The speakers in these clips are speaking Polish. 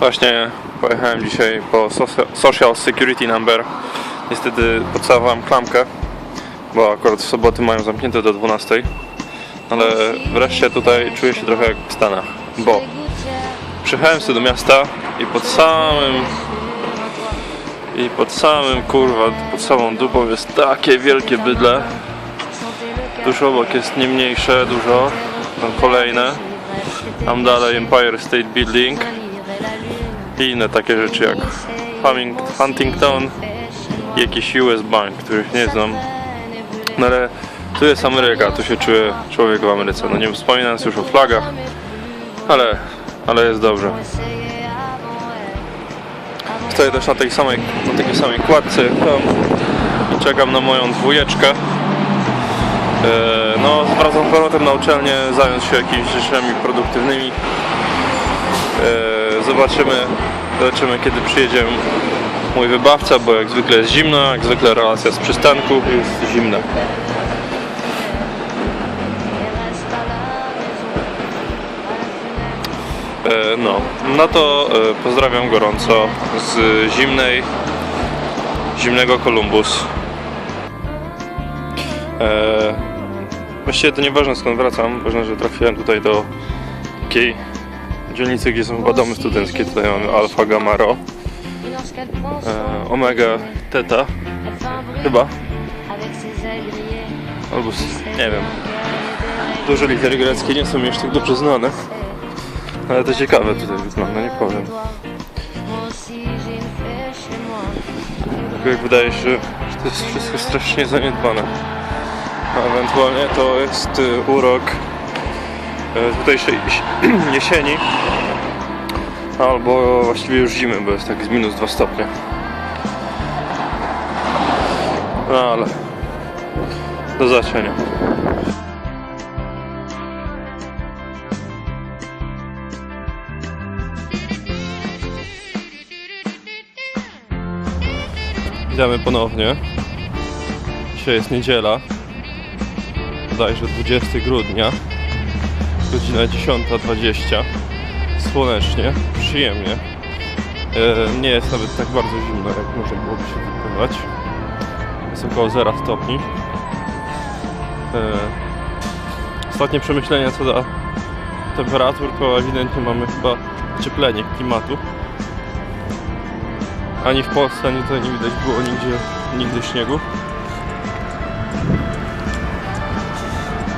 Właśnie pojechałem dzisiaj po socia- Social Security Number. Niestety podstawowałem klamkę, bo akurat w soboty mają zamknięte do 12. Ale wreszcie tutaj czuję się trochę jak w Stanach, bo przyjechałem sobie do miasta i pod samym i pod samym kurwa, pod samą dupą jest takie wielkie bydle. Tuż obok jest nie mniejsze, dużo, tam kolejne. Tam dalej Empire State Building i inne takie rzeczy jak Huntington i jakiś US Bank, których nie znam. No ale tu jest Ameryka, tu się czuje człowiek w Ameryce. No nie wspominając już o flagach, ale, ale jest dobrze. Stoję też na tej samej, na takiej samej kładce i czekam na moją dwójeczkę. E, No, zwracam z powrotem na uczelnię, zająć się jakimiś rzeczami produktywnymi. Zobaczymy, zobaczymy kiedy przyjedzie mój wybawca, bo jak zwykle jest zimno, jak zwykle relacja z przystanku jest zimna. E, No, no to e, pozdrawiam gorąco z zimnej, zimnego Kolumbus. E, właściwie to nieważne skąd wracam, ważne, że trafiłem tutaj do takiej dzielnicy, gdzie są chyba domy studenckie. Tutaj mamy Alfa Gamma Rho, e, Omega Theta, chyba, albo nie wiem. Duże litery greckie nie są już tak dobrze znane, ale to ciekawe tutaj wygląda, nie powiem. Jak wydaje się, że to jest wszystko strasznie zaniedbane. A ewentualnie to jest y, urok tutejszej jes- jesieni albo właściwie już zimy, bo jest tak z minus 2 stopnie. No ale do zobaczenia. Witamy ponownie. Dzisiaj jest niedziela, bodajże 20 grudnia, godzina 10.20. Słonecznie, przyjemnie. E, nie jest nawet tak bardzo zimno, jak można byłoby się wykonywać. Jest około 0 stopni. E, ostatnie przemyślenia co do temperatur, to ewidentnie mamy chyba ocieplenie klimatu. Ani w Polsce, ani tutaj nie widać było nigdzie, nigdy śniegu.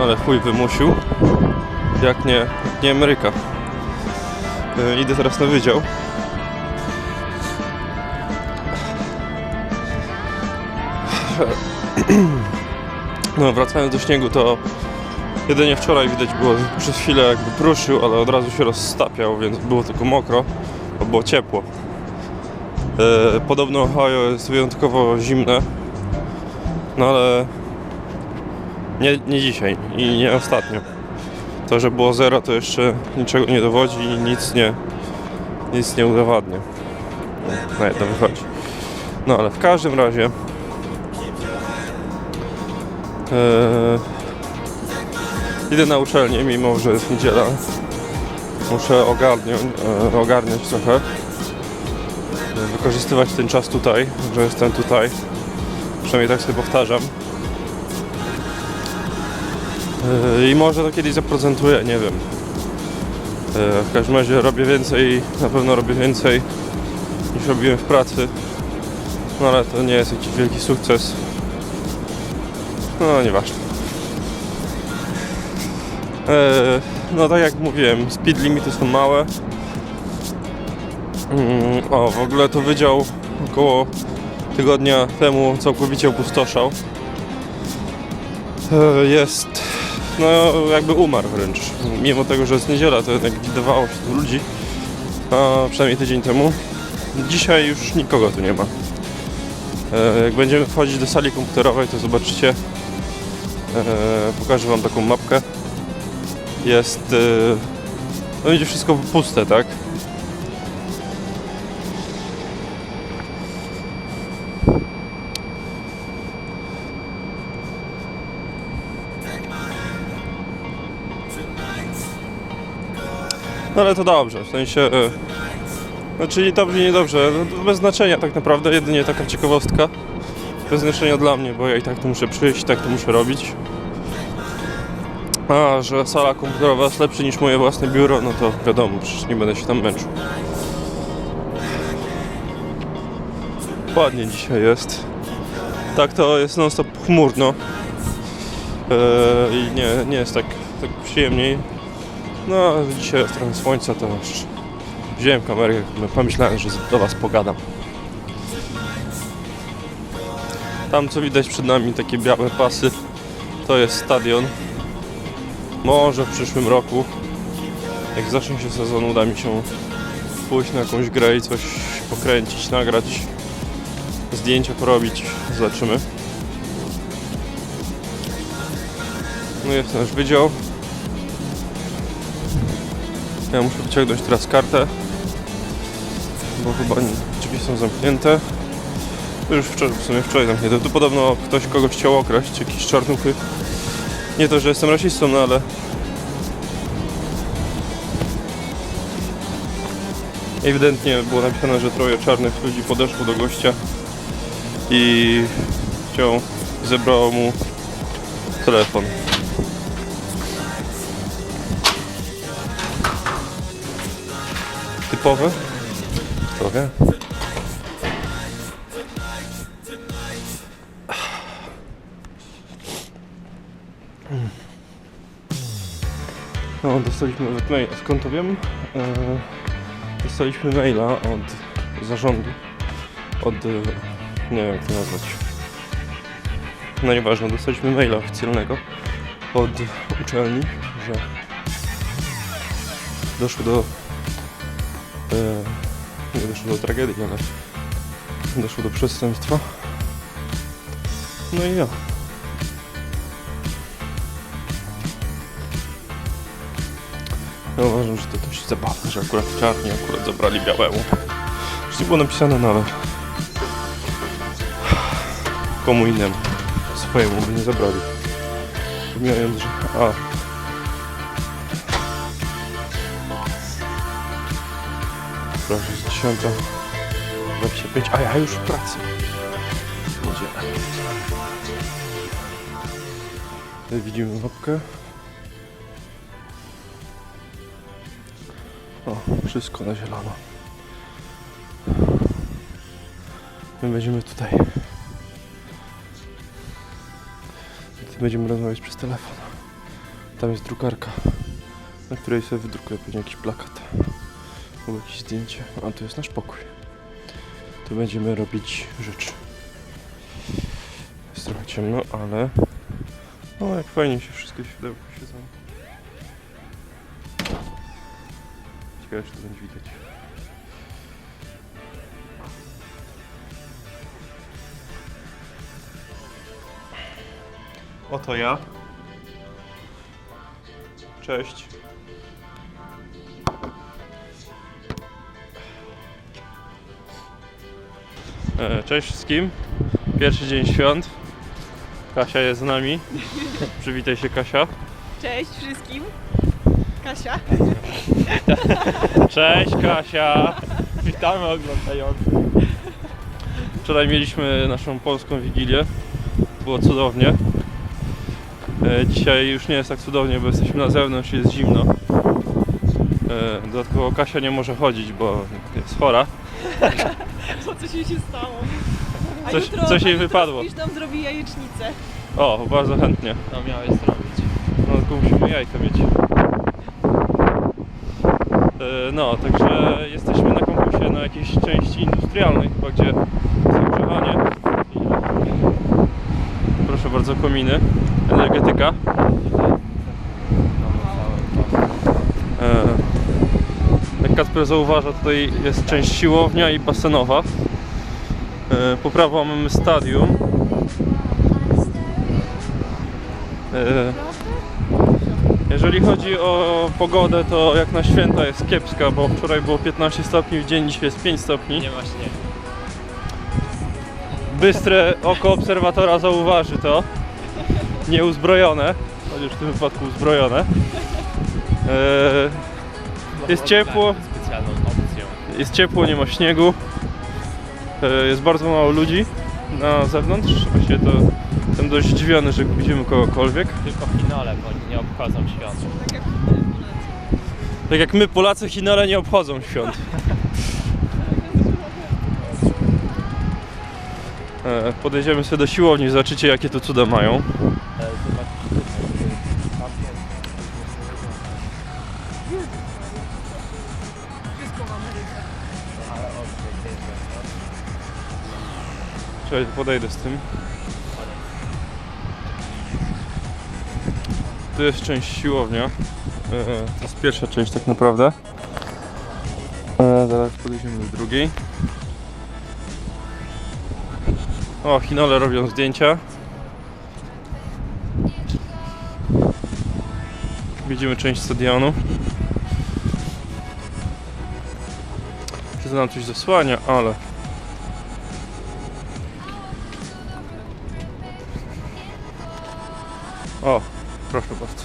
Ale chuj wymusił. Jak nie, nie Ameryka. Yy, idę teraz na wydział. No, wracając do śniegu, to jedynie wczoraj widać było, przez chwilę jakby pruszył, ale od razu się rozstapiał, więc było tylko mokro, bo było ciepło. E, Podobno Ohio jest wyjątkowo zimne, no ale nie, nie dzisiaj i nie ostatnio. To, że było zero, to jeszcze niczego nie dowodzi i nic nie, nic nie udowadnia. No, to wychodzi. No ale w każdym razie e, idę na uczelnię, mimo że jest niedziela. Muszę ogarniać, e, ogarniać trochę wykorzystywać ten czas tutaj, że jestem tutaj. Przynajmniej tak sobie powtarzam. I może to kiedyś zaprezentuję, nie wiem. Yy, W każdym razie robię więcej, na pewno robię więcej niż robiłem w pracy. No ale to nie jest jakiś wielki sukces. No nieważne. Yy, No tak jak mówiłem, speed limity są małe. Mm, O, w ogóle to wydział około tygodnia temu całkowicie opustoszał. E, Jest, no jakby umarł wręcz. Mimo tego, że jest niedziela, to jednak widywało się tu ludzi. A przynajmniej tydzień temu. Dzisiaj już nikogo tu nie ma. E, Jak będziemy wchodzić do sali komputerowej, to zobaczycie. E, Pokażę wam taką mapkę. Jest. e, No będzie wszystko puste, tak? No ale to dobrze, w sensie e, Znaczy dobrze, nie dobrze. No, to bez znaczenia tak naprawdę, jedynie taka ciekawostka. Bez znaczenia dla mnie, bo ja i tak tu muszę przyjść, i tak to muszę robić. A, że sala komputerowa jest lepsza niż moje własne biuro, no to wiadomo, przecież nie będę się tam męczył. Ładnie dzisiaj jest. Tak to jest non stop chmurno. Eee, I nie, nie jest tak, tak przyjemniej. No, dzisiaj jest trochę słońca, to już wziąłem kamerę, pomyślałem, że do Was pogadam. Tam co widać przed nami, takie białe pasy, to jest stadion. Może w przyszłym roku, jak zacznie się sezon, uda mi się pójść na jakąś grę i coś pokręcić, nagrać, zdjęcia porobić, zobaczymy. No jest nasz wydział. Ja muszę wyciągnąć teraz kartę, bo chyba drzwi są zamknięte. Już wczoraj, w sumie wczoraj zamknięte. Tu podobno ktoś kogoś chciał okraść, jakieś czarnuchy. Nie to, że jestem rasistą, no ale... Ewidentnie było napisane, że troje czarnych ludzi podeszło do gościa i chciał, zebrało mu telefon. Typowe? Trochę. No, dostaliśmy nawet maila. Skąd to wiem? Eee, dostaliśmy maila od zarządu. Od... e, nie wiem jak to nazwać. No nieważne, dostaliśmy maila oficjalnego od uczelni, że doszło do nie doszło do tragedii, ale doszło do przestępstwa. No i ja. Ja uważam, że to dość zabawne, że akurat czarni akurat zabrali białemu. Już nie było napisane, no ale komu innemu swojemu by nie zabrali. Pomijając, że... A, Proszę, jest 10.25, a ja już w pracy. Tutaj widzimy mapkę. O, wszystko na zielono. My będziemy. Tutaj będziemy rozmawiać przez telefon. Tam jest drukarka, na której sobie wydrukuję pewnie jakiś plakat albo jakieś zdjęcie. A tu jest nasz pokój. Tu będziemy robić rzeczy. Jest trochę ciemno, ale no jak fajnie się wszystkie światełka świecą. Ciekawe, czy to będzie widać. Oto ja. Cześć. Cześć wszystkim. Pierwszy dzień świąt. Kasia jest z nami. Przywitaj się Kasia. Cześć wszystkim. Kasia. Cześć Kasia. Witamy oglądających. Wczoraj mieliśmy naszą polską wigilię. Było cudownie. E, Dzisiaj już nie jest tak cudownie, bo jesteśmy na zewnątrz i jest zimno. E, Dodatkowo Kasia nie może chodzić, bo jest chora. Co coś jej się stało? A Coś- jutro, coś a jej jutro wypadło. Spisz nam zrobi jajecznicę. O, bardzo chętnie. To miałeś zrobić. No tylko musimy jajka mieć. E, No, także jesteśmy na kampusie na jakiejś części industrialnej, chyba gdzie jest ogrzewanie. I- Proszę bardzo, kominy, energetyka. E, Jak Kacper zauważa, tutaj jest część siłownia i basenowa. E, Po prawo mamy stadium. E, jeżeli chodzi o pogodę, to jak na święta jest kiepska, bo wczoraj było 15 stopni, w dzień dzisiaj jest 5 stopni. Nie ma śniegu. Bystre oko obserwatora zauważy to. Nieuzbrojone, chociaż w tym wypadku uzbrojone. Eee, Jest ciepło. Specjalną opcją. jest ciepło, nie ma śniegu. E, Jest bardzo mało ludzi na zewnątrz. Właściwie to jestem dość zdziwiony, że widzimy kogokolwiek. Tylko finale, bo oni nie obchodzą świąt. Tak jak w Polacy. Tak jak my, Polacy, Chinele nie obchodzą świąt. E, Podejdziemy sobie do siłowni, zobaczycie jakie tu cuda mają. E, Zobaczcie ale ostry, podejdę z tym. Tu jest część siłownia. E, To jest pierwsza część tak naprawdę. E, Zaraz podejdziemy do drugiej. O, Chinole robią zdjęcia. Widzimy część stadionu. Przyznam coś zasłania, ale O, proszę bardzo.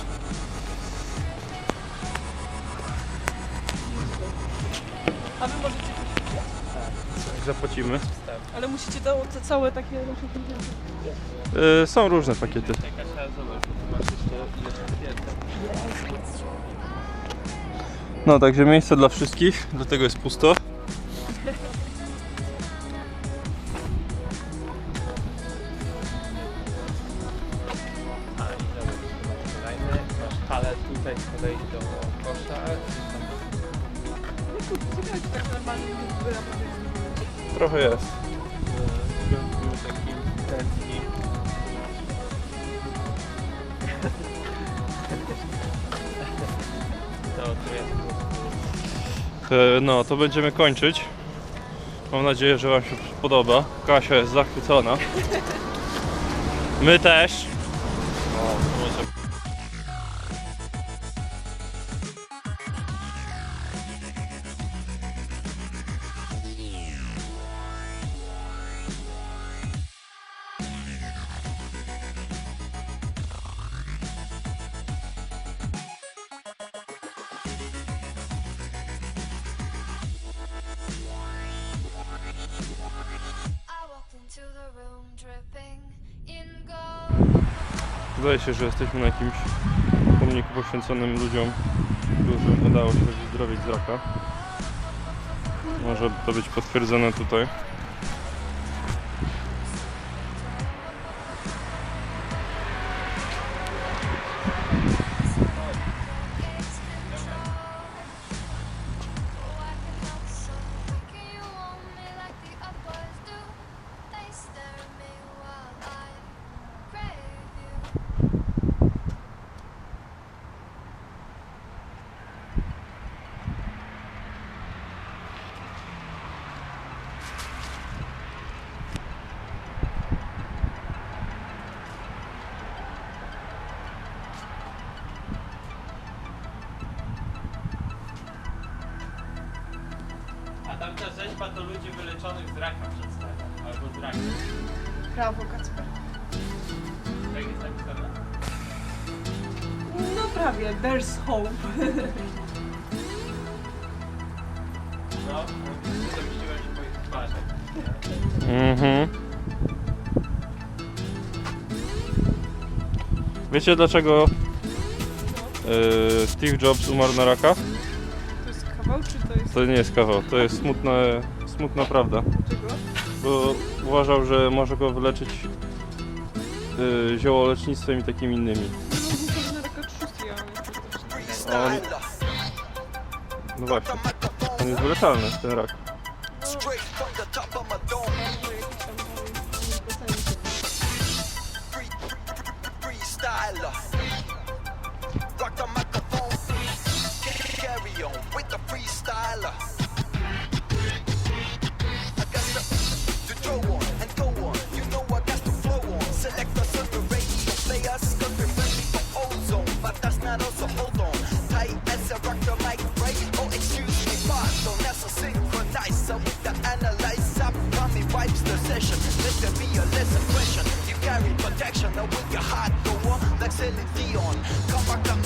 A wy możecie Zapłacimy. Ale musicie to, całe takie. Y, są różne pakiety. No, także miejsce dla wszystkich, dlatego jest pusto. No, to będziemy kończyć. Mam nadzieję, że Wam się podoba. Kasia jest zachwycona. My też. Wydaje się, że jesteśmy na jakimś pomniku poświęconym ludziom, którym udało się wyzdrowieć z raka. Może to być potwierdzone tutaj. Rzeźba to ludzi wyleczonych z raka przedstawia. Albo z raka. Brawo, Kacper. Tak jest napisane? No prawie, there's hope. No, zamyśliłem się po ich twarzach. Mhm. Wiecie dlaczego yy, Steve Jobs umarł na raka? To nie jest kawał, to jest smutna, smutna prawda. Bo uważał, że może go wyleczyć yy, ziołolecznictwem i takimi innymi. On, no właśnie, on jest wyleczalny, ten rak. Straight the. Let there be a lesson question. You carry protection, now will your heart go on? Like Celine Dion, come back a